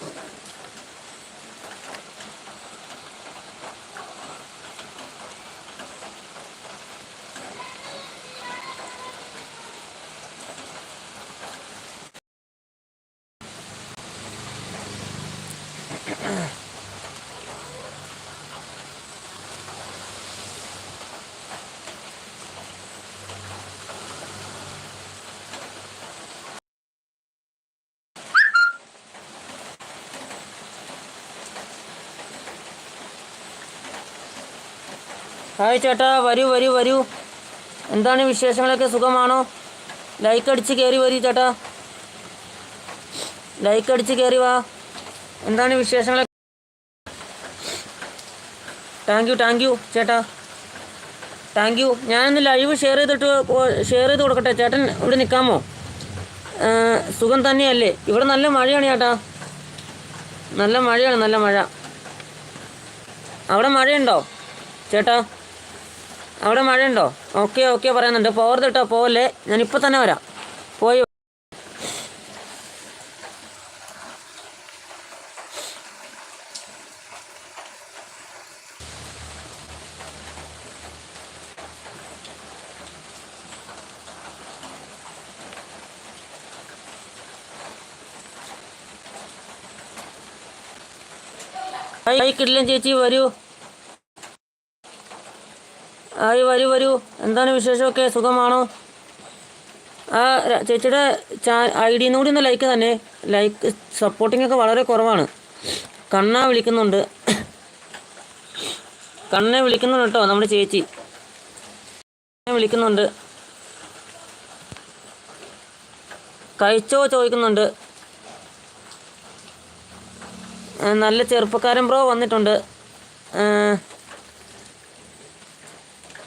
Gracias. Hi ചേട്ടാ വരൂ വരൂ വരൂ. എന്താണ് വിശേഷങ്ങളൊക്കെ? സുഖമാണോ? ലൈക്ക് അടിച്ച് കയറി വരൂ ചേട്ടാ. ലൈക്ക് അടിച്ച് കയറി വാ. എന്താണ് വിശേഷങ്ങളൊക്കെ? താങ്ക് യു താങ്ക് യു ചേട്ടാ. താങ്ക് യു ഞാനൊന്ന് ലൈവ് ഷെയർ ചെയ്തിട്ട് ഷെയർ ചെയ്ത് കൊടുക്കട്ടെ? ചേട്ടൻ ഇവിടെ നിൽക്കാമോ സുഖം തന്നെയല്ലേ? ഇവിടെ നല്ല മഴയാണ് ചേട്ടാ. നല്ല മഴയാണ് നല്ല മഴ. അവിടെ മഴയുണ്ടോ? ചേട്ടാ. അവിടെ മഴയുണ്ടോ? ഓക്കെ ഓക്കെ പറയുന്നുണ്ട്. പോകരുത് കേട്ടോ പോവല്ലേ. ഞാനിപ്പോൾ തന്നെ വരാം. പോയി. ചേച്ചി വരൂ. ഹായ് വരൂ വരൂ. എന്താണ് വിശേഷമൊക്കെ? സുഖമാണോ? ആ ചേച്ചിയുടെ ചാ ഐ ഡിയിൽ കൂടി ഒന്ന് ലൈക്ക് തന്നെ. ലൈക്ക് സപ്പോർട്ടിംഗ് ഒക്കെ വളരെ കുറവാണ്. കണ്ണ വിളിക്കുന്നുണ്ട്. കണ്ണെ വിളിക്കുന്നുണ്ട് കേട്ടോ നമ്മുടെ ചേച്ചി. വിളിക്കുന്നുണ്ട്. കഴിച്ചോ ചോദിക്കുന്നുണ്ട്. നല്ല ചെറുപ്പക്കാരൻ ബ്രോ വന്നിട്ടുണ്ട്.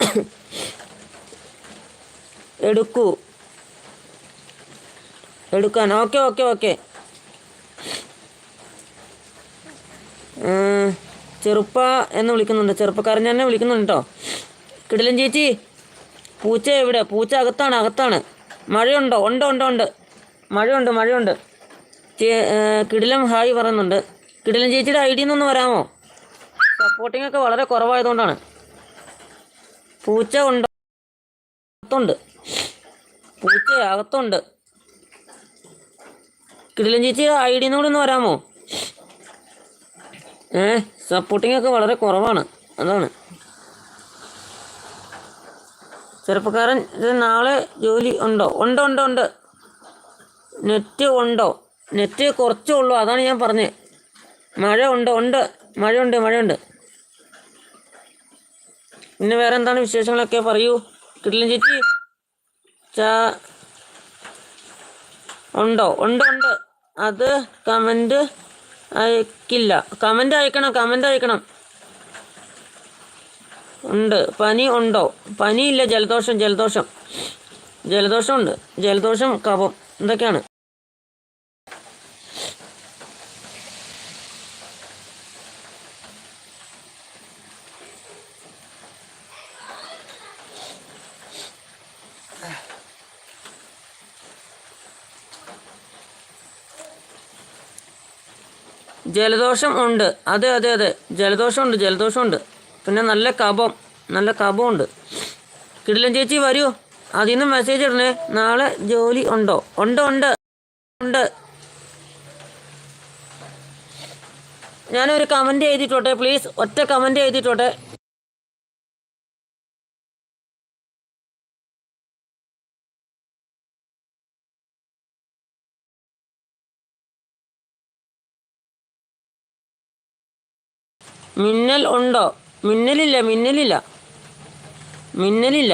എടുക്കൂ. എടുക്കാൻ. Okay okay okay. ചെറുപ്പ എന്ന് വിളിക്കുന്നുണ്ട്. ചെറുപ്പക്കാരൻ തന്നെ വിളിക്കുന്നുണ്ട് കേട്ടോ കിടിലൻ ചേച്ചി പൂച്ച എവിടെ? പൂച്ച അകത്താണ് അകത്താണ്. മഴയുണ്ടോ? ഉണ്ടോ ഉണ്ടോ ഉണ്ട്. മഴയുണ്ട് മഴയുണ്ട്. കിടിലം ഹായ് പറയുന്നുണ്ട്. കിടിലൻ ചേച്ചിയുടെ ഐ ഡി എന്നൊന്ന് വരാമോ? സപ്പോർട്ടിംഗ് ഒക്കെ വളരെ കുറവായതുകൊണ്ടാണ്. പൂച്ച ഉണ്ട്. അകത്തുണ്ട്. പൂച്ച അകത്തുണ്ട്. കിടിലൻ ചേച്ചി ഐ ഡിന്ന് കൂടി ഒന്ന് വരാമോ? ഏ സപ്പോർട്ടിംഗ് ഒക്കെ വളരെ കുറവാണ്. അതാണ്. ചെറുപ്പക്കാരൻ നാളെ ജോലി ഉണ്ടോ? ഉണ്ടോ ഉണ്ടോ ഉണ്ട്. നെറ്റ് ഉണ്ടോ? നെറ്റ് കുറച്ചേ ഉള്ളൂ. അതാണ് ഞാൻ പറഞ്ഞത് മഴ ഉണ്ട് ഉണ്ട്. മഴയുണ്ട് മഴയുണ്ട്. പിന്നെ വേറെ എന്താണ് വിശേഷങ്ങളൊക്കെ പറയൂ. കിട്ടില്ല ചേച്ചി ചാ ഉണ്ടോ? ഉണ്ട് ഉണ്ട്. അത് കമന്റ് അയക്കില്ല. കമന്റ് അയക്കണം കമന്റ് അയക്കണം. ഉണ്ട്. പനി ഉണ്ടോ? പനിയില്ല ജലദോഷം ജലദോഷം. ജലദോഷമുണ്ട്. ജലദോഷം കഫം. ഇതൊക്കെയാണ്. ജലദോഷം ഉണ്ട്. അതെ അതെ അതെ. ജലദോഷമുണ്ട് ജലദോഷമുണ്ട് പിന്നെ നല്ല കപം നല്ല കഫമുണ്ട് കിടിലൻ ചേച്ചി വരൂ. അതിൽ നിന്ന് മെസ്സേജ് ഇടണേ. നാളെ ജോലി ഉണ്ടോ? ഉണ്ട് ഉണ്ട് ഉണ്ട്. ഞാനൊരു കമന്റ് എഴുതിയിട്ടോട്ടെ പ്ലീസ് ഒറ്റ കമന്റ് എഴുതിയിട്ടോട്ടെ. മിന്നൽ ഉണ്ടോ? മിന്നലില്ല മിന്നലില്ല. മിന്നലില്ല.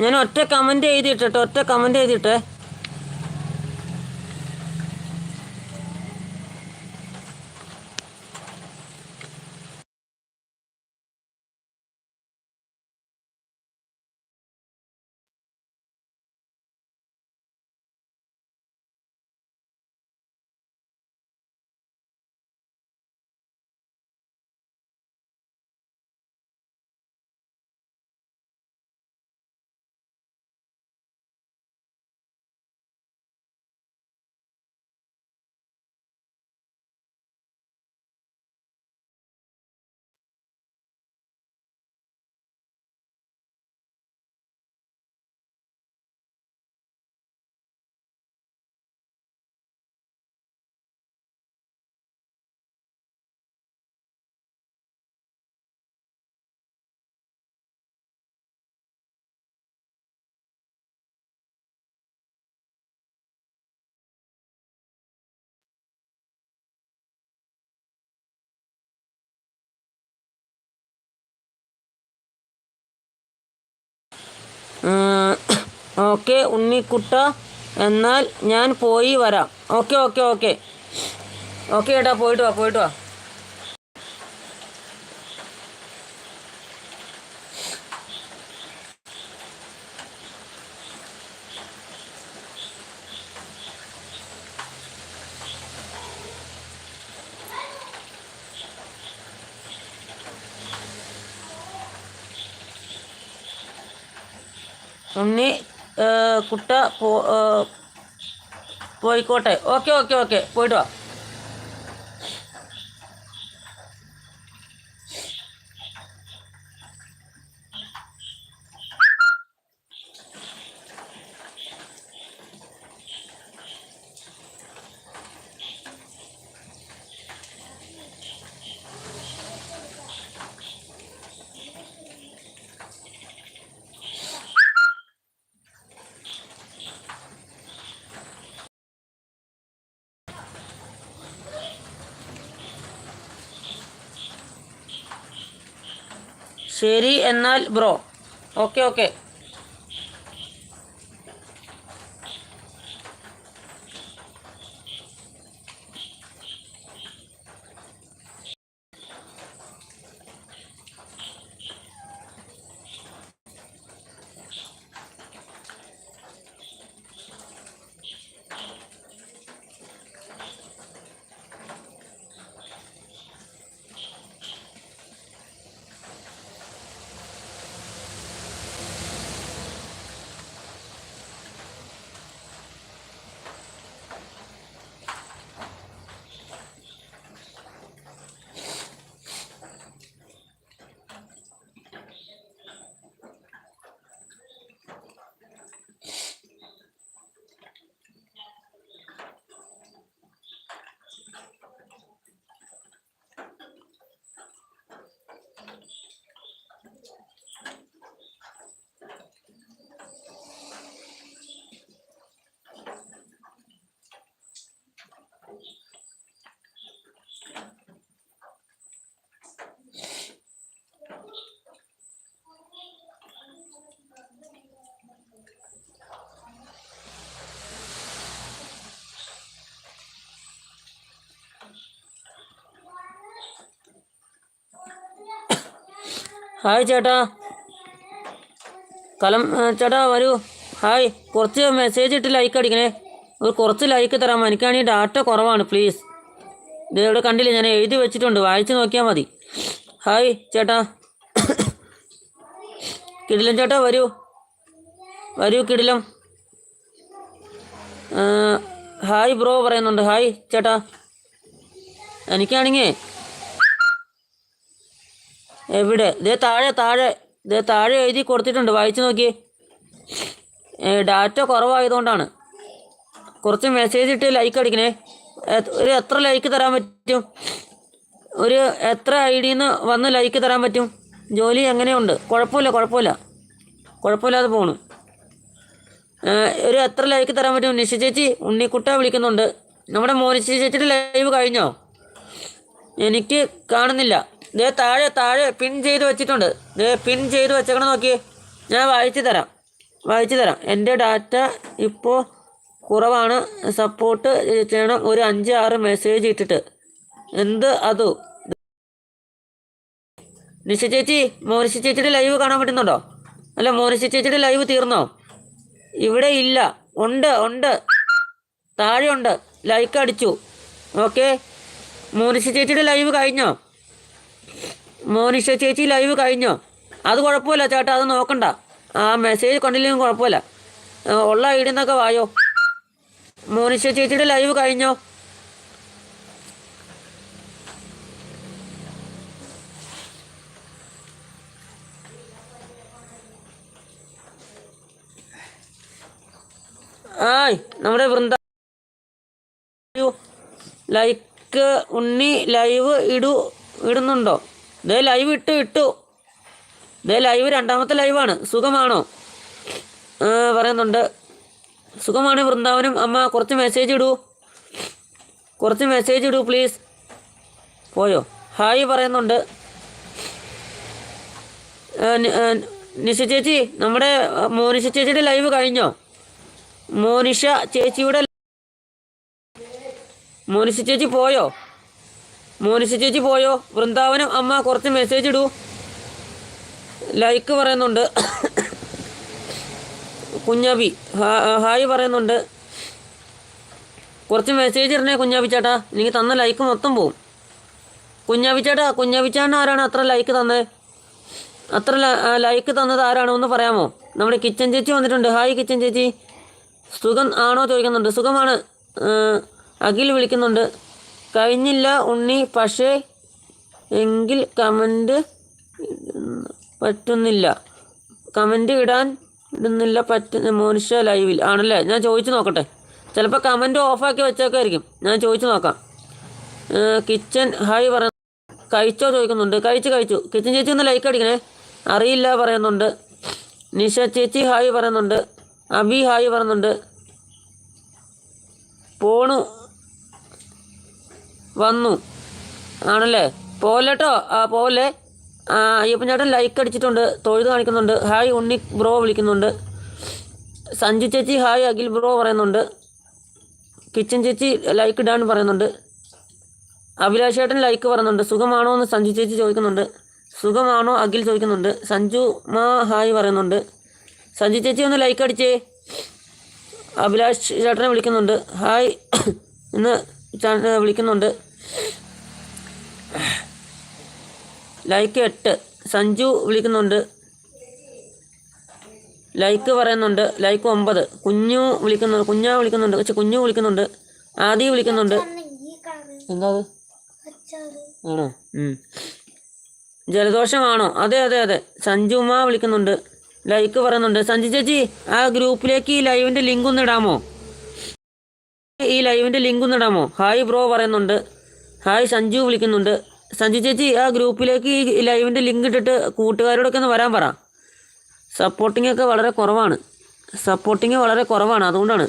ഞാൻ ഒറ്റ കമന്റ് എഴുതിയിട്ടെ ഒറ്റ കമന്റ് എഴുതിയിട്ടെ. ഓക്കെ ഉണ്ണിക്കുട്ട. എന്നാൽ ഞാൻ പോയി വരാം. Okay okay okay. ഓക്കെ ഏട്ടാ പോയിട്ട് വാ പോയിട്ട് വാ. ഉണ്ണി കുട്ട പോയിക്കോട്ടെ. Okay okay okay. പോയിട്ട് വാ. ശരി എന്നാൽ ബ്രോ. Okay okay. ഹായ് ചേട്ടാ. കലം ചേട്ടാ വരൂ. ഹായ്. കുറച്ച് മെസ്സേജ് ഇട്ട് ലൈക്ക് അടിക്കണേ. ഒരു കുറച്ച് ലൈക്ക് തരാം എനിക്കാണെങ്കിൽ ഡാറ്റ കുറവാണ് പ്ലീസ് ഇത് ഇവിടെ കണ്ടില്ല ഞാൻ എഴുതി വെച്ചിട്ടുണ്ട്. വായിച്ച് നോക്കിയാൽ മതി. ഹായ് ചേട്ടാ. കിടിലം ചേട്ടാ വരൂ. വരൂ കിടിലം. ഹായ് ബ്രോ പറയുന്നുണ്ട്. ഹായ് ചേട്ടാ. എനിക്കാണെങ്കിൽ എവിടെ? ഇതേ താഴെ താഴെ. ഇതേ താഴെ എഴുതി കൊടുത്തിട്ടുണ്ട്. വായിച്ചു നോക്കി ഡാറ്റ കുറവായതുകൊണ്ടാണ്. കുറച്ച് മെസ്സേജ് ഇട്ട് ലൈക്ക് അടിക്കണേ. ഒരു എത്ര ലൈക്ക് തരാൻ പറ്റും? ഒരു എത്ര ഐ ഡിന്ന് വന്ന് ലൈക്ക് തരാൻ പറ്റും? ജോലി എങ്ങനെയുണ്ട്? കുഴപ്പമില്ല കുഴപ്പമില്ല. കുഴപ്പമില്ലാതെ പോണു. ഒരു എത്ര ലൈക്ക് തരാൻ പറ്റും? നിശ ചേച്ചി ഉണ്ണിക്കുട്ട വിളിക്കുന്നുണ്ട്. നമ്മുടെ മോനിശ ചേച്ചിയുടെ ലൈവ് കഴിഞ്ഞോ? എനിക്ക് കാണുന്നില്ല. ദേ താഴെ താഴെ പിൻ ചെയ്ത് വെച്ചിട്ടുണ്ട്. ദേ പിൻ ചെയ്ത് വെച്ചേക്കണം നോക്കിയേ. ഞാൻ വായിച്ചു തരാം. വായിച്ചു തരാം. എന്റെ ഡാറ്റ ഇപ്പോൾ കുറവാണ്. സപ്പോർട്ട് ചെയ്യണം. ഒരു അഞ്ച് ആറ് മെസ്സേജ് ഇട്ടിട്ട്. എന്ത് അതു? നിശ ചേച്ചി മോനിശ ചേച്ചിയുടെ ലൈവ് കാണാൻ പറ്റുന്നുണ്ടോ? അല്ല മോനിശ ചേച്ചിയുടെ ലൈവ് തീർന്നോ? ഇവിടെ ഇല്ല. ഉണ്ട് ഉണ്ട്. താഴെ ഉണ്ട് ലൈക്ക് അടിച്ചു. ഓക്കെ മോനിഷ ചേച്ചിയുടെ ലൈവ് കഴിഞ്ഞോ? മോനിഷ ചേച്ചി ലൈവ് കഴിഞ്ഞോ? അത് കുഴപ്പമില്ല ചേട്ടാ അത് നോക്കണ്ട. ആ മെസ്സേജ് കണ്ടില്ലെങ്കിലും കുഴപ്പമില്ല. ഉള്ള ഐ ഡി എന്നൊക്കെ വായോ? മോനിഷ ചേച്ചിയുടെ ലൈവ് കഴിഞ്ഞോ? ആയ് നമ്മുടെ വൃന്ദ ലൈക്ക് ഉണ്ണി ലൈവ് ഇടു ഇടുന്നുണ്ടോ? ദേ ലൈവ് ഇട്ടു ഇട്ടു. ദേ ലൈവ് രണ്ടാമത്തെ ലൈവാണ് സുഖമാണോ? പറയുന്നുണ്ട്. സുഖമാണ് വൃന്ദാവനം. അമ്മ കുറച്ച് മെസ്സേജ് ഇടൂ. കുറച്ച് മെസ്സേജ് ഇടൂ പ്ലീസ് പോയോ? ഹായ് പറയുന്നുണ്ട്. നിഷ ചേച്ചി നമ്മുടെ മോനിഷ ചേച്ചിയുടെ ലൈവ് കഴിഞ്ഞോ? മോനിഷ ചേച്ചിയുടെ മോനിഷ ചേച്ചി പോയോ? മോനിഷ ചേച്ചി പോയോ? വൃന്ദാവനം അമ്മ കുറച്ച് മെസ്സേജ് ഇടൂ. ലൈക്ക് പറയുന്നുണ്ട്. കുഞ്ഞാബി ഹായ് പറയുന്നുണ്ട്. കുറച്ച് മെസ്സേജ് ഇടണേ കുഞ്ഞാബി ചേട്ടാ. എനിക്ക് തന്ന ലൈക്ക് മൊത്തം പോവും. കുഞ്ഞാബി ചേട്ടാ കുഞ്ഞാബി ചേട്ടൻ ആരാണ് അത്ര ലൈക്ക് തന്നത് അത്ര ലൈക്ക് തന്നത് ആരാണോ പറയാമോ? നമ്മുടെ കിച്ചൻ ചേച്ചി വന്നിട്ടുണ്ട്. ഹായ് കിച്ചൻ ചേച്ചി. സുഖം ആണോ ചോദിക്കുന്നുണ്ട്. സുഖമാണ്. അഖിൽ വിളിക്കുന്നുണ്ട്. കഴിഞ്ഞില്ല ഉണ്ണി. പക്ഷേ എങ്കിൽ കമന്റ് പറ്റുന്നില്ല. കമന്റ് ഇടാൻ ഇടുന്നില്ല പറ്റുന്ന മോനിഷ ലൈവിൽ. ആണല്ലേ? ഞാൻ ചോദിച്ചു നോക്കട്ടെ. ചിലപ്പോൾ കമന്റ് ഓഫാക്കി വെച്ചേക്കായിരിക്കും. ഞാൻ ചോദിച്ചു നോക്കാം. കിച്ചൻ ഹായ് പറ കഴിച്ചോ ചോദിക്കുന്നുണ്ട്. കഴിച്ചു കഴിച്ചു. കിച്ചൻ ചേച്ചി ഒന്ന് ലൈക്ക് അടിക്കണേ. അറിയില്ല പറയുന്നുണ്ട്. നിഷ ചേച്ചി ഹായ് പറയുന്നുണ്ട്. അബി ഹായ് പറയുന്നുണ്ട്. പോണു. വന്നു. ആണല്ലേ? പോലെട്ടോ ആ പോലെ ആ അയ്യപ്പൻ ചേട്ടൻ ലൈക്ക് അടിച്ചിട്ടുണ്ട് തൊഴുത് കാണിക്കുന്നുണ്ട്. ഹായ് ഉണ്ണി ബ്രോ വിളിക്കുന്നുണ്ട്. സഞ്ജു ചേച്ചി ഹായ് അഖിൽ ബ്രോ പറയുന്നുണ്ട്. കിച്ചൻ ചേച്ചി ലൈക്ക് ഇടാൻ പറയുന്നുണ്ട്. അഭിലാഷ് ചേട്ടൻ ലൈക്ക് പറയുന്നുണ്ട്. സുഖമാണോ എന്ന് സഞ്ജു ചേച്ചി ചോദിക്കുന്നുണ്ട്. സുഖമാണോ? അഖിൽ ചോദിക്കുന്നുണ്ട്. സഞ്ജു മാ ഹായ് പറയുന്നുണ്ട്. സഞ്ജു ചേച്ചി ഒന്ന് ലൈക്ക് അടിച്ചേ. അഭിലാഷ് ചേട്ടനെ വിളിക്കുന്നുണ്ട്. ഹായ് ഇന്ന് വിളിക്കുന്നുണ്ട്. ലൈക്ക് എട്ട്. സഞ്ജു വിളിക്കുന്നുണ്ട്. ലൈക്ക് പറയുന്നുണ്ട്. ലൈക്ക് ഒമ്പത്. കുഞ്ഞു വിളിക്കുന്നുണ്ട് കുഞ്ഞാ വിളിക്കുന്നുണ്ട്. പക്ഷെ കുഞ്ഞു വിളിക്കുന്നുണ്ട്. ആദി വിളിക്കുന്നുണ്ട്. എന്താ അത്? ആണോ. ജലദോഷമാണോ? അതെ അതെ അതെ. സഞ്ജുമ്മ വിളിക്കുന്നുണ്ട്. ലൈക്ക് പറയുന്നുണ്ട്. സഞ്ജു ചേച്ചി ആ ഗ്രൂപ്പിലേക്ക് ഈ ലൈവിന്റെ ലിങ്ക് ഒന്ന് ഇടാമോ? ഈ ലൈവിന്റെ ലിങ്ക് ഒന്ന് ഇടാമോ? ഹായ് ബ്രോ പറയുന്നുണ്ട്. ഹായ് സഞ്ജു വിളിക്കുന്നുണ്ട്. സഞ്ജു ചേച്ചി ആ ഗ്രൂപ്പിലേക്ക് ഈ ലൈവിന്റെ ലിങ്ക് ഇട്ടിട്ട് കൂട്ടുകാരോടൊക്കെ ഒന്ന് വരാൻ പറ. സപ്പോർട്ടിംഗ് ഒക്കെ വളരെ കുറവാണ്. സപ്പോർട്ടിങ് വളരെ കുറവാണ് അതുകൊണ്ടാണ്.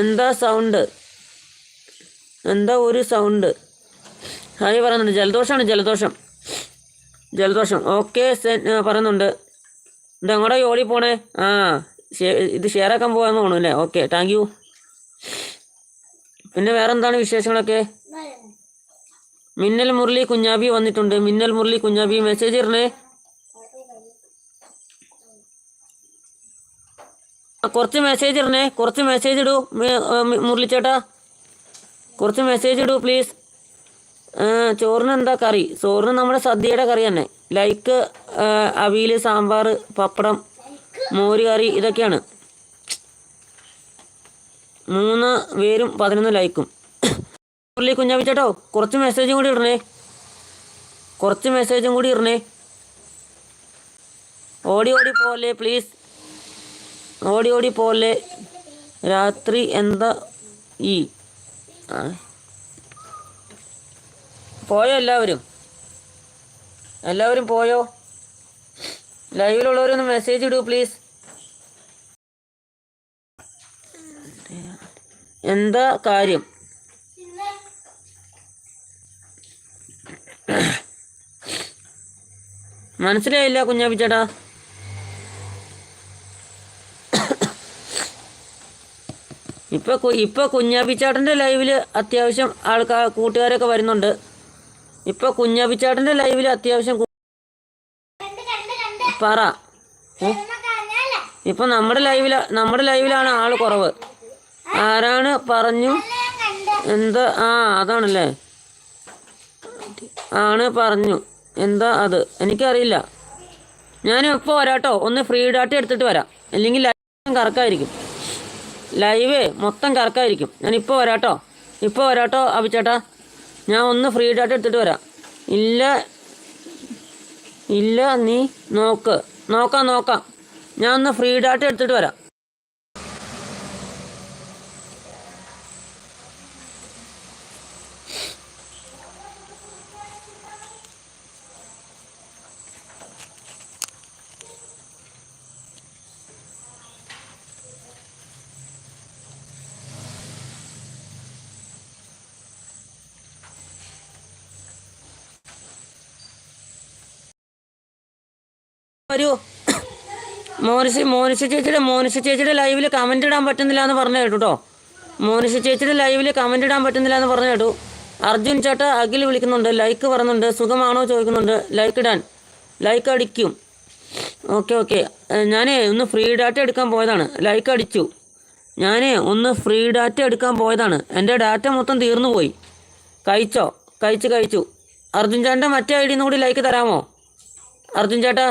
എന്താ സൗണ്ട് എന്താ ഒരു സൗണ്ട് ഹായ് പറയുന്നുണ്ട്. ജലദോഷമാണ് ജലദോഷം. ജലദോഷം. ഓക്കെ പറയുന്നുണ്ട്. ഇത് എങ്ങോട്ടാ ഓടി പോണേ? ആ ഇത് ഷെയർ ആക്കാൻ പോകാമെന്ന് തോന്നുന്നു അല്ലേ? ഓക്കെ താങ്ക് പിന്നെ വേറെ എന്താണ് വിശേഷങ്ങളൊക്കെ? മിന്നൽ മുരളി കുഞ്ഞാബി വന്നിട്ടുണ്ട്. മിന്നൽ മുരളി കുഞ്ഞാബി മെസ്സേജ് ഇടണേ. കുറച്ച് മെസ്സേജ് ഇടണേ. കുറച്ച് മെസ്സേജ് ഇടൂ. മുരളി ചേട്ടാ കുറച്ച് മെസ്സേജ് ഇടൂ പ്ലീസ് ചോറിന് എന്താ കറി? ചോറിന് നമ്മുടെ സദ്യയുടെ കറി തന്നെ. ലൈക്ക് അവിയൽ സാമ്പാർ പപ്പടം മോര് കറി ഇതൊക്കെയാണ്. മൂന്ന് പേരും പതിനൊന്ന് ലൈക്കും. മുരളി കുഞ്ഞാപ്പി ചേട്ടോ കുറച്ച് മെസ്സേജും കൂടി ഇടണേ. കുറച്ച് മെസ്സേജും കൂടി ഇടണേ. ഓടി ഓടി പോലെ പ്ലീസ് ഓടി ഓടി പോലെ രാത്രി എന്താ ഈ? പോയോ എല്ലാവരും? എല്ലാവരും പോയോ? ലൈവിലുള്ളവരൊന്ന് മെസ്സേജ് ഇടൂ പ്ലീസ് എന്താ കാര്യം? മനസ്സിലായില്ല കുഞ്ഞാപ്പിച്ചേട്ടാ. ഇപ്പൊ ഇപ്പൊ കുഞ്ഞാപ്പിച്ചാട്ടന്റെ ലൈവിൽ അത്യാവശ്യം ആൾക്കാർ കൂട്ടുകാരൊക്കെ വരുന്നുണ്ട്. ഇപ്പൊ കുഞ്ഞാപ്പിച്ചാട്ടന്റെ ലൈവിൽ അത്യാവശ്യം പറ. ഇപ്പൊ നമ്മുടെ ലൈവില നമ്മുടെ ലൈവിലാണ് ആൾ കുറവ്. ആരാണ് പറഞ്ഞു? എന്താ? ആ അതാണല്ലേ. ആണ് പറഞ്ഞു. എന്താ അത്? എനിക്കറിയില്ല. ഞാൻ ഇപ്പോൾ വരാട്ടോ. ഒന്ന് ഫ്രീ ഡാറ്റ എടുത്തിട്ട് വരാം. അല്ലെങ്കിൽ ലൈവ് കറക്കായിരിക്കും. ലൈവ് മൊത്തം കറക്കായിരിക്കും. ഞാൻ ഇപ്പോൾ വരാട്ടോ. ഇപ്പോൾ വരാട്ടോ അഭിച്ചേട്ടാ ഞാൻ ഒന്ന് ഫ്രീ ഡാറ്റ എടുത്തിട്ട് വരാം. ഇല്ല. ഇല്ല നീ നോക്ക്. നോക്കാം നോക്കാം. ഞാൻ ഒന്ന് ഫ്രീ ഡാറ്റ എടുത്തിട്ട് വരാം. വരൂ മോനിഷ മോനിഷ ചേച്ചിയുടെ മോനിഷ ചേച്ചിയുടെ ലൈവിൽ കമന്റ് ഇടാൻ പറ്റുന്നില്ല എന്ന് പറഞ്ഞു കേട്ടു മോനിഷ ചേച്ചിയുടെ ലൈവിൽ കമന്റ് ഇടാൻ പറ്റുന്നില്ല എന്ന് പറഞ്ഞു കേട്ടു. അർജുൻ ചേട്ട അഖിൽ വിളിക്കുന്നുണ്ട് ലൈക്ക് പറയുന്നുണ്ട് സുഖമാണോ ചോദിക്കുന്നുണ്ട് ലൈക്ക് ഇടാൻ. ലൈക്ക് അടിക്കും. ഓക്കെ ഓക്കെ ഞാൻ ഒന്ന് ഫ്രീ ഡാറ്റ എടുക്കാൻ പോയതാണ്. ലൈക്ക് അടിച്ചു. ഞാൻ ഒന്ന് ഫ്രീ ഡാറ്റ എടുക്കാൻ പോയതാണ്. എന്റെ ഡാറ്റ മൊത്തം തീർന്നു പോയി. കഴിച്ചോ? കഴിച്ച് കഴിച്ചു. അർജുൻ ചേട്ടന്റെ മറ്റേ ഐ ഡിന്ന് കൂടി ലൈക്ക് തരാമോ? അർജുൻ ചേട്ടാ?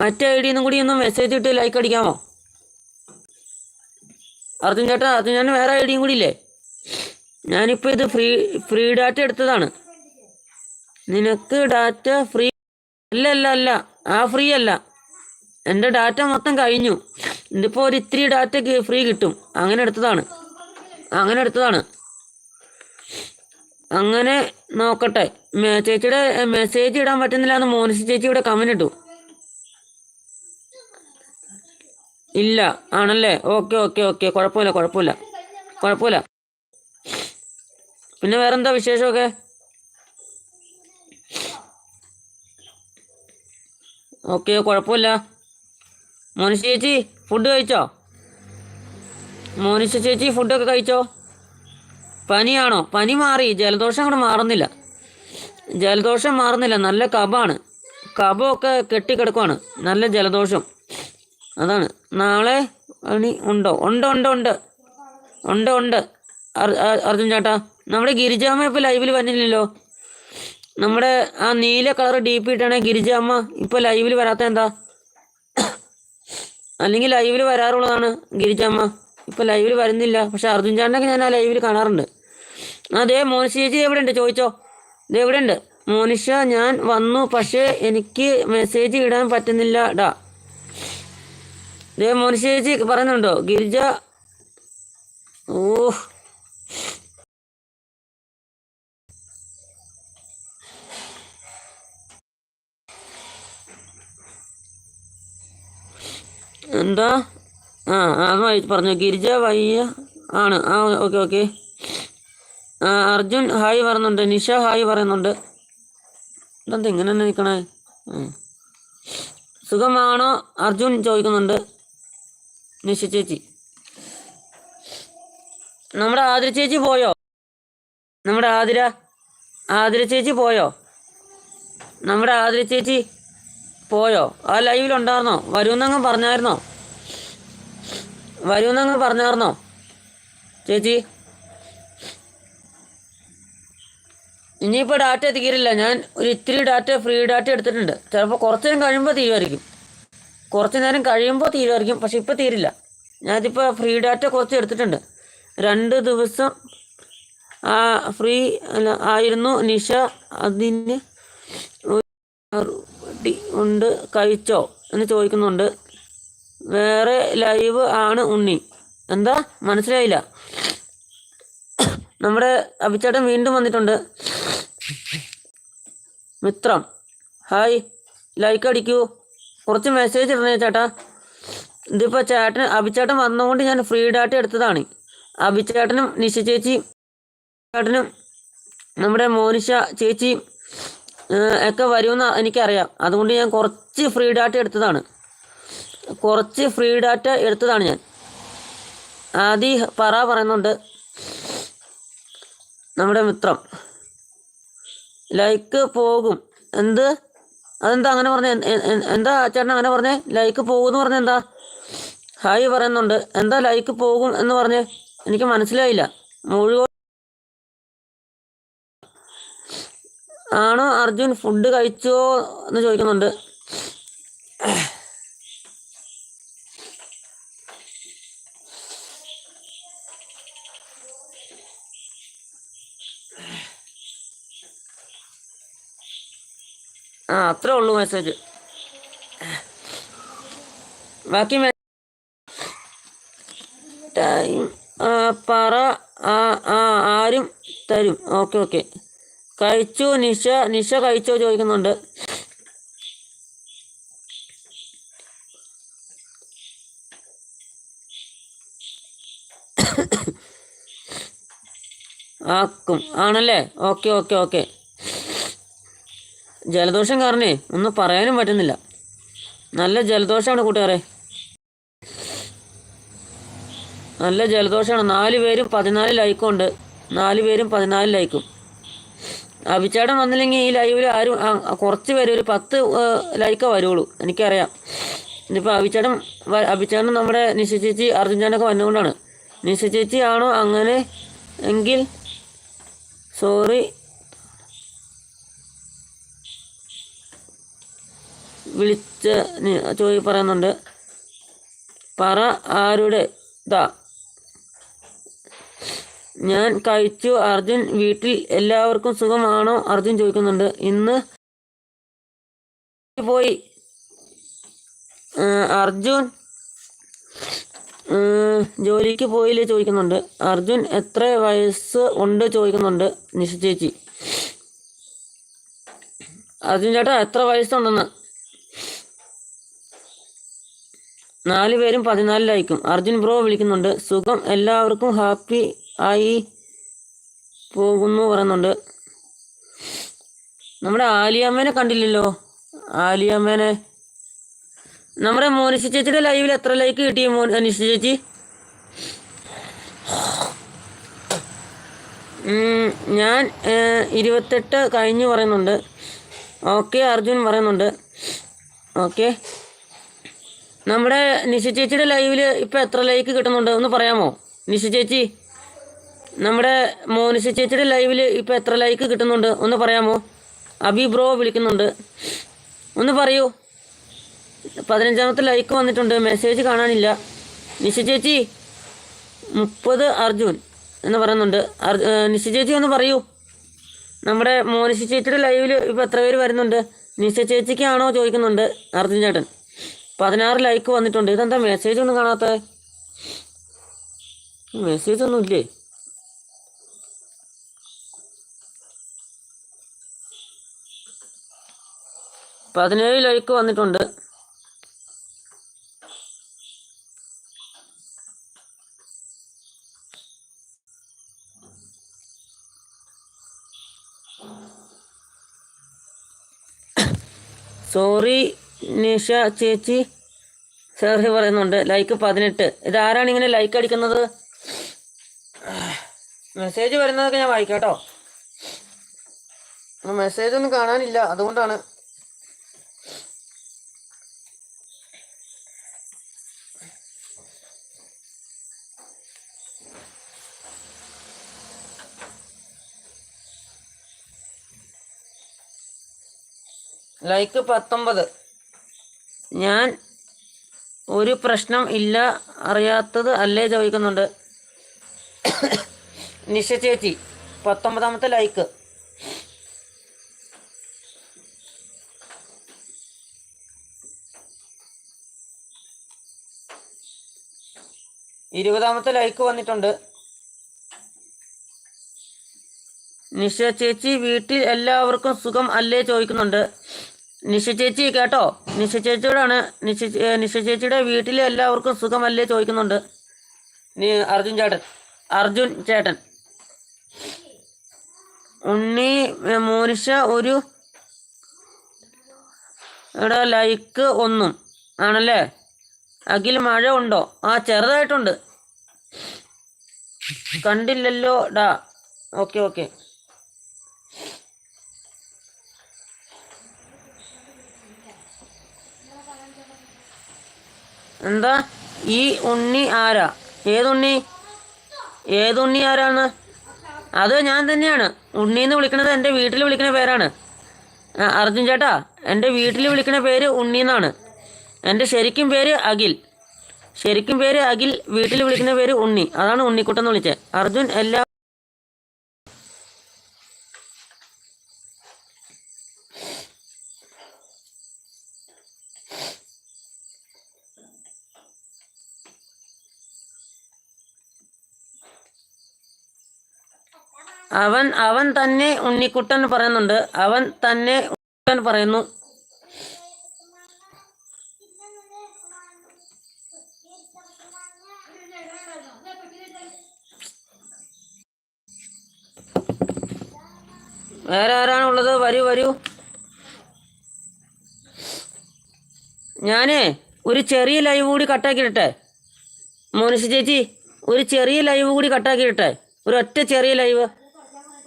മറ്റേ ഐ ഡിന്നും കൂടി ഒന്ന് മെസ്സേജ് ഇട്ട് ലൈക്ക് അടിക്കാമോ? അർജുൻ ചേട്ടാ അർജുൻ ഞാൻ വേറെ ഐ ഡിയും കൂടി ഇല്ലേ? ഞാനിപ്പോൾ ഇത് ഫ്രീ ഫ്രീ ഡാറ്റ എടുത്തതാണ്. നിനക്ക് ഡാറ്റ ഫ്രീ അല്ല അല്ല അല്ല ആ ഫ്രീ അല്ല. എന്റെ ഡാറ്റ മൊത്തം കഴിഞ്ഞു. ഇതിപ്പോൾ ഒരു ഇത്തിരി ഡാറ്റ ഫ്രീ കിട്ടും. അങ്ങനെ എടുത്തതാണ്. അങ്ങനെ എടുത്തതാണ്. അങ്ങനെ നോക്കട്ടെ. ചേച്ചിയുടെ മെസ്സേജ് ഇടാൻ പറ്റുന്നില്ല എന്ന് മോനിസി ചേച്ചി ഇവിടെ കമന്റ് ഇട്ടു. ഇല്ല. ആണല്ലേ? Okay okay okay. കുഴപ്പമില്ല കുഴപ്പമില്ല. കുഴപ്പമില്ല. പിന്നെ വേറെന്താ വിശേഷമൊക്കെ? ഓക്കെ കുഴപ്പമില്ല. മോനിഷ ചേച്ചി ഫുഡ് കഴിച്ചോ? മോനിഷ ചേച്ചി ഫുഡൊക്കെ കഴിച്ചോ? പനിയാണോ? പനി മാറി. ജലദോഷം അങ്ങോട്ട് മാറുന്നില്ല. ജലദോഷം മാറുന്നില്ല. നല്ല കഫാണ്. കഫമൊക്കെ കെട്ടിക്കിടക്കുവാണ്. നല്ല ജലദോഷം. അതാണ്. നാളെ അണി ഉണ്ടോ? ഉണ്ട് ഉണ്ട് ഉണ്ട്. ഉണ്ട് ഉണ്ട്. അർ- അർ- അർജുൻ ചേട്ടാ നമ്മുടെ ഗിരിജാമ്മ ഇപ്പൊ ലൈവിൽ വന്നില്ലല്ലോ. നമ്മുടെ ആ നീല കളർ ഡി പി ഇട്ടാണ് ഗിരിജാമ്മ ഇപ്പൊ ലൈവിൽ വരാത്ത എന്താ? അല്ലെങ്കിൽ ലൈവിൽ വരാറുള്ളതാണ് ഗിരിജാമ്മ. ഇപ്പൊ ലൈവിൽ വരുന്നില്ല. പക്ഷെ അർജുൻ ചേട്ടനൊക്കെ ഞാൻ ആ ലൈവിൽ കാണാറുണ്ട്. അതേ മോനിഷ ചേച്ചി എവിടെ ഉണ്ട് ചോദിച്ചോ? ഇത് എവിടെ ഉണ്ട് മോനിഷ ഞാൻ വന്നു. പക്ഷേ എനിക്ക് മെസ്സേജ് ഇടാൻ പറ്റുന്നില്ല. ഡാ ദേ മോനിശ ചേച്ചി പറയുന്നുണ്ടോ? ഗിരിജ. ഓ എന്താ? ആ ആ അത് വായി- പറഞ്ഞു. ഗിരിജ വയ്യ ആണ്. ആ ഓക്കെ ഓക്കെ. ആ അർജുൻ ഹായ് പറയുന്നുണ്ട്. നിഷ ഹായ് പറയുന്നുണ്ട്. ഇതെന്താ ഇങ്ങനെ തന്നെ നിൽക്കണേ സുഖമാണോ? അർജുൻ ചോദിക്കുന്നുണ്ട്. നിഷ ചേച്ചി. നമ്മുടെ ആതിര ചേച്ചി പോയോ? നമ്മുടെ ആതിര ആതിര ചേച്ചി പോയോ? നമ്മുടെ ആതിര ചേച്ചി പോയോ? ആ ലൈവിലുണ്ടായിരുന്നോ? വരുമെന്നങ്ങ് പറഞ്ഞായിരുന്നോ? വരുമെന്നങ്ങ് പറഞ്ഞായിരുന്നോ? ചേച്ചി. ഇനിയിപ്പോൾ ഡാറ്റ തീരില്ല. ഞാൻ ഒരു ഇത്തിരി ഡാറ്റ ഫ്രീ ഡാറ്റ എടുത്തിട്ടുണ്ട്. ചിലപ്പോൾ കുറച്ച് കഴിയുമ്പോൾ തീരുമായിരിക്കും കുറച്ച് നേരം കഴിയുമ്പോൾ തീരുമായിരിക്കും പക്ഷെ ഇപ്പോൾ തീരില്ല. ഞാനിപ്പോൾ ഫ്രീ ഡാറ്റ കുറച്ച് എടുത്തിട്ടുണ്ട്. രണ്ട് ദിവസം ആ ഫ്രീ അല്ല ആയിരുന്നു നിഷ. അതിന് ഉണ്ട്. കഴിച്ചോ എന്ന് ചോദിക്കുന്നുണ്ട്. വേറെ ലൈവ് ആണ് ഉണ്ണി. എന്താ? മനസ്സിലായില്ല. നമ്മുടെ അഭിച്ചേട്ടൻ വീണ്ടും വന്നിട്ടുണ്ട്. മിത്രം ഹായ്. ലൈക്ക് അടിക്കൂ. കുറച്ച് മെസ്സേജ് ഇടണേ ചേട്ടാ. ഇതിപ്പോൾ ചേട്ടൻ അഭിച്ചേട്ടൻ വന്നുകൊണ്ട് ഞാൻ ഫ്രീ ഡാറ്റ എടുത്തതാണ്. അഭിച്ചേട്ടനും നിശ ചേച്ചി ചേട്ടനും നമ്മുടെ മോനിഷ ചേച്ചി ഒക്കെ വരുമെന്ന് എനിക്കറിയാം. അതുകൊണ്ട് ഞാൻ കുറച്ച് ഫ്രീ ഡാറ്റ എടുത്തതാണ്. കുറച്ച് ഫ്രീ ഡാറ്റ എടുത്തതാണ് ഞാൻ. ആദി പറ പറയുന്നുണ്ട്. നമ്മുടെ മിത്രം. ലൈക്ക് പോകും. എന്ത്? അതെന്താ അങ്ങനെ പറഞ്ഞ? എന്താ ചേട്ടൻ അങ്ങനെ പറഞ്ഞേ? ലൈക്ക് പോകും എന്ന് പറഞ്ഞ എന്താ? ഹായ് പറയുന്നുണ്ട്. എന്താ ലൈക്ക് പോകും എന്ന് പറഞ്ഞ്? എനിക്ക് മനസ്സിലായില്ല. മുഴുവൻ ആണോ അർജുൻ ഫുഡ് കഴിച്ചോ എന്ന് ചോദിക്കുന്നുണ്ട്. അത്രേ ഉള്ളൂ മെസ്സേജ് ബാക്കി ടൈം പറ ആരും തരും. Okay okay. കഴിച്ചു നിഷ നിഷ കഴിച്ചോ ചോദിക്കുന്നുണ്ട്. ആക്കും. ആണല്ലേ? Okay okay okay. ജലദോഷം കാരണേ ഒന്നും പറയാനും പറ്റുന്നില്ല. നല്ല ജലദോഷമാണ് കൂട്ടുകാരെ. നല്ല ജലദോഷമാണ് നാല് പേരും പതിനാല് ലൈക്കും ഉണ്ട് നാല് പേരും പതിനാല് ലൈക്കും. അഭിച്ചേട്ടൻ വന്നില്ലെങ്കിൽ ഈ ലൈവിൽ ആരും കുറച്ച് പേര് ഒരു പത്ത് ലൈക്കേ വരുള്ളൂ. എനിക്കറിയാം. ഇനിയിപ്പോൾ അഭിച്ചേട്ടൻ വ- അഭിച്ചേട്ടൻ നമ്മുടെ നിശ ചേച്ചി അർജുൻ ചേട്ടനൊക്കെ വന്നുകൊണ്ടാണ് നിശ ചേച്ചി ആണോ അങ്ങനെ എങ്കിൽ സോറി വിളിച്ച് ചോദി പറയുന്നുണ്ട്. പറ ആരുടെ ദാ ഞാൻ കഴിച്ചു. അർജുൻ വീട്ടിൽ എല്ലാവർക്കും സുഖമാണോ? അർജുൻ ചോദിക്കുന്നുണ്ട്. ഇന്ന് പോയി. അർജുൻ ജോലിക്ക് പോയില്ലേ ചോദിക്കുന്നുണ്ട്. അർജുൻ എത്ര വയസ്സ് ഉണ്ട് ചോദിക്കുന്നുണ്ട് നിഷ ചേച്ചി. അർജുൻ ചേട്ടാ എത്ര വയസ്സുണ്ടെന്ന്? നാല് പേരും പതിനാലിലായിരിക്കും. അർജുൻ ബ്രോ വിളിക്കുന്നുണ്ട്. സുഖം? എല്ലാവർക്കും ഹാപ്പി ആയി പോകുന്നു പറയുന്നുണ്ട്. നമ്മുടെ ആലിയമ്മേനെ കണ്ടില്ലല്ലോ. ആലിയമ്മേനെ. നമ്മുടെ മോനിഷ ചേച്ചിയുടെ ലൈവിൽ എത്ര ലൈക്ക് കിട്ടി മോൻ നിഷ ചേച്ചി? ഞാൻ ഇരുപത്തെട്ട് കഴിഞ്ഞു പറയുന്നുണ്ട്. ഓക്കെ അർജുൻ പറയുന്നുണ്ട്. ഓക്കെ. നമ്മുടെ നിശ ചേച്ചിയുടെ ലൈവിൽ ഇപ്പൊ എത്ര ലൈക്ക് കിട്ടുന്നുണ്ട് ഒന്ന് പറയാമോ? നിശ ചേച്ചി നമ്മുടെ മോനിഷ ചേച്ചിയുടെ ലൈവിൽ ഇപ്പൊ എത്ര ലൈക്ക് കിട്ടുന്നുണ്ട് ഒന്ന് പറയാമോ? അബി ബ്രോ വിളിക്കുന്നുണ്ട്. ഒന്ന് പറയൂ. പതിനഞ്ചാമത്തെ ലൈക്ക് വന്നിട്ടുണ്ട് മെസ്സേജ് കാണാനില്ല. നിശ ചേച്ചി മുപ്പത് അർജുൻ എന്ന് പറയുന്നുണ്ട്. നിശ ചേച്ചി ഒന്ന് പറയൂ. നമ്മുടെ മോനിഷ ചേച്ചിയുടെ ലൈവിൽ ഇപ്പൊ എത്ര പേര് വരുന്നുണ്ട്? നിശ ചേച്ചിക്കാണോ ചോദിക്കുന്നുണ്ട് അർജുൻ ചേട്ടൻ. പതിനാറ് ലൈക്ക് വന്നിട്ടുണ്ട്. ഇതെന്താ മെസ്സേജ് ഒന്നും കാണാത്ത? മെസ്സേജ് ഒന്നും ഇല്ലേ? പതിനേഴ് ലൈക്ക് വന്നിട്ടുണ്ട്. സോറി നിഷ ചേച്ചി സോറി പറയുന്നുണ്ട് ലൈക്ക് പതിനെട്ട്. ഇതാരാണ് ഇങ്ങനെ ലൈക്ക് അടിക്കുന്നത്? മെസ്സേജ് വരുന്നതൊക്കെ ഞാൻ വായിക്കാം കേട്ടോ. മെസ്സേജ് ഒന്നും കാണാനില്ല അതുകൊണ്ടാണ്. ലൈക്ക് പത്തൊമ്പത്. ഞാൻ ഒരു പ്രശ്നം ഇല്ല അറിയാത്തത് അല്ലേ ചോദിക്കുന്നുണ്ട്. നിഷ ചേച്ചി പത്തൊമ്പതാമത്തെ ലൈക്ക് ഇരുപതാമത്തെ ലൈക്ക് വന്നിട്ടുണ്ട്. നിഷ ചേച്ചി വീട്ടിൽ എല്ലാവർക്കും സുഖം അല്ലേ ചോദിക്കുന്നുണ്ട്. നിഷ ചേച്ചി കേട്ടോ? നിഷ ചേച്ചിയോടാണ് നിഷ ചേച്ചിയുടെ വീട്ടിലെ എല്ലാവർക്കും സുഖമല്ലേ ചോദിക്കുന്നുണ്ട്. നീ- അർജുൻ ചേട്ടൻ അർജുൻ ചേട്ടൻ. ഉണ്ണി മോനിഷ ഒരു ഇവിടെ ലൈക്ക് ഒന്നും ആണല്ലേ? അഖിൽ മഴ ഉണ്ടോ? ആ ചെറുതായിട്ടുണ്ട്. കണ്ടില്ലല്ലോ ഡാ. Okay okay. എന്താ? ഈ ഉണ്ണി ആരാ? ഏതുണ്ണി? ഏതുണ്ണി ആരാണ്? അത് ഞാൻ തന്നെയാണ്. ഉണ്ണി എന്ന് വിളിക്കുന്നത് എന്റെ വീട്ടിൽ വിളിക്കുന്ന പേരാണ്. അർജുൻ ചേട്ടാ എന്റെ വീട്ടിൽ വിളിക്കുന്ന പേര് ഉണ്ണി എന്നാണ് എന്റെ ശരിക്കും പേര് അഖിൽ. ശരിക്കും പേര് അഖിൽ വീട്ടിൽ വിളിക്കുന്ന പേര് ഉണ്ണി. അതാണ് ഉണ്ണിക്കുട്ടൻ എന്ന് വിളിച്ചത്. അർജുൻ എല്ലാ അവൻ അവൻ തന്നെ ഉണ്ണിക്കുട്ടൻ പറയുന്നുണ്ട്. അവൻ തന്നെ ഉണ്ണിക്കുട്ടൻ പറയുന്നു. വേറെ ആരാണുള്ളത് വരൂ വരൂ. ഞാനേ ഒരു ചെറിയ ലൈവ് കൂടി കട്ടാക്കിയിട്ടെ മോനിഷ ചേച്ചി ഒരു ചെറിയ ലൈവ് കൂടി കട്ടാക്കിയിട്ടെ ഒരു ഒറ്റ ചെറിയ ലൈവ്.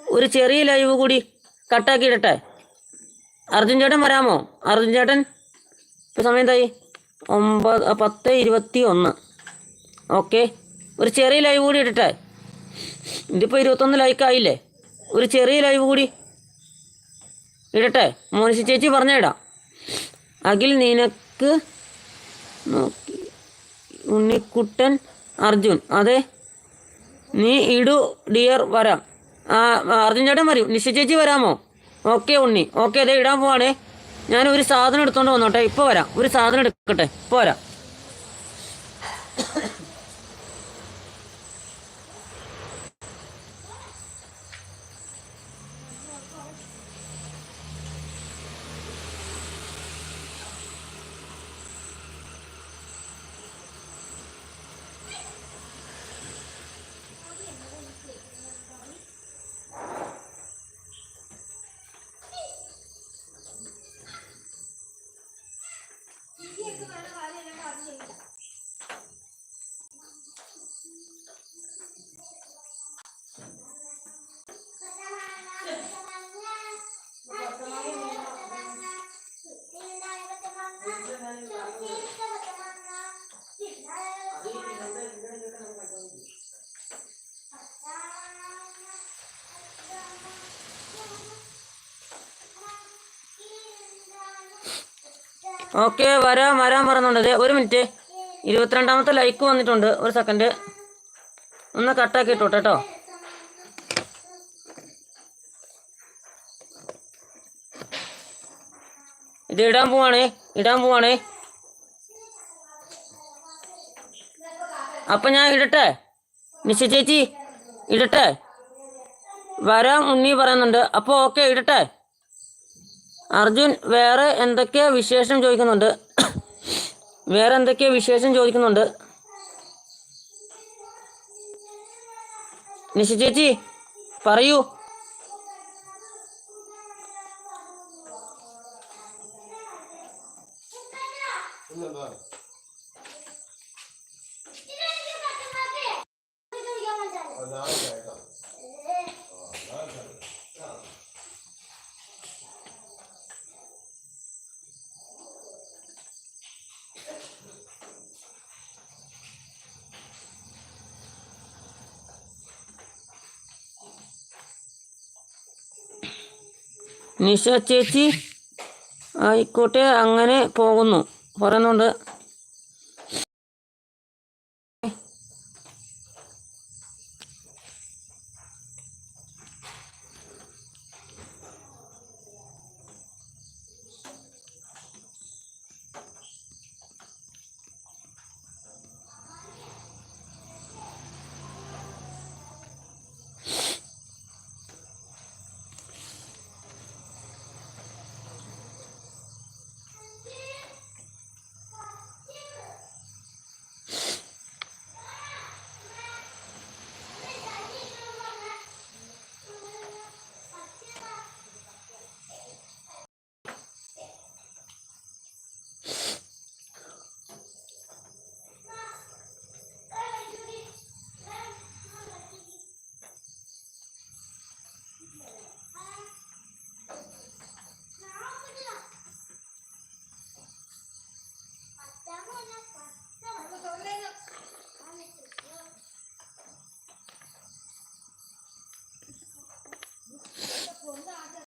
ഒരു ചെറിയ ലൈവ് കൂടി കട്ടാക്കിയിടട്ടെ. അർജുൻ ചേട്ടൻ വരാമോ? അർജുൻ ചേട്ടൻ ഇപ്പോൾ സമയം എന്തായി ഒമ്പത് പത്ത് ഇരുപത്തി ഒന്ന് ഓക്കെ. ഒരു ചെറിയ ലൈവ് കൂടി ഇടട്ടെ. ഇതിപ്പോൾ ഇരുപത്തൊന്ന് ലൈക്ക് ആയില്ലേ ഒരു ചെറിയ ലൈവ് കൂടി ഇടട്ടെ. മോനിശി ചേച്ചി പറഞ്ഞിടാം. അഖിൽ നിനക്ക് നോക്കി. ഉണ്ണിക്കുട്ടൻ അർജുൻ. അതെ. നീ ഇടു ഡിയർ വരാം. അർജുൻ ചേട്ടൻ പറയും നിശ ചേച്ചി വരാമോ? ഓക്കെ ഉണ്ണി. ഓക്കെ അതെ ഇടാൻ പോവാണേ. ഞാൻ ഒരു സാധനം എടുത്തോണ്ട് വന്നോട്ടെ. ഇപ്പോൾ വരാം. ഒരു സാധനം എടുക്കട്ടെ. ഇപ്പോൾ വരാം. ഓക്കെ വരാൻ വരാൻ പറയുന്നുണ്ട് ദേ, ഒരു മിനിറ്റ്. ഇരുപത്തിരണ്ടാമത്തെ ലൈക്ക് വന്നിട്ടുണ്ട്. ഒരു സെക്കൻഡ് ഒന്ന് കട്ടാക്കി ഇട്ടോട്ടെ കേട്ടോ. ഇത് ഇടാൻ പോവാണേ ഇടാൻ പോവാണേ. അപ്പൊ ഞാൻ ഇടട്ടെ? നിശ ചേച്ചി ഇടട്ടെ? വരാം ഉണ്ണി പറയുന്നുണ്ട്. അപ്പോൾ ഓക്കെ ഇടട്ടെ? അർജുൻ വേറെ എന്തൊക്കെയാ വിശേഷം ചോദിക്കുന്നുണ്ട്? വേറെ എന്തൊക്കെയാ വിശേഷം ചോദിക്കുന്നുണ്ട്? നിശ ചേച്ചി പറയൂ. നിശ ചേച്ചി ആയിക്കോട്ടെ അങ്ങനെ പോകുന്നു. പറയുന്നുണ്ട്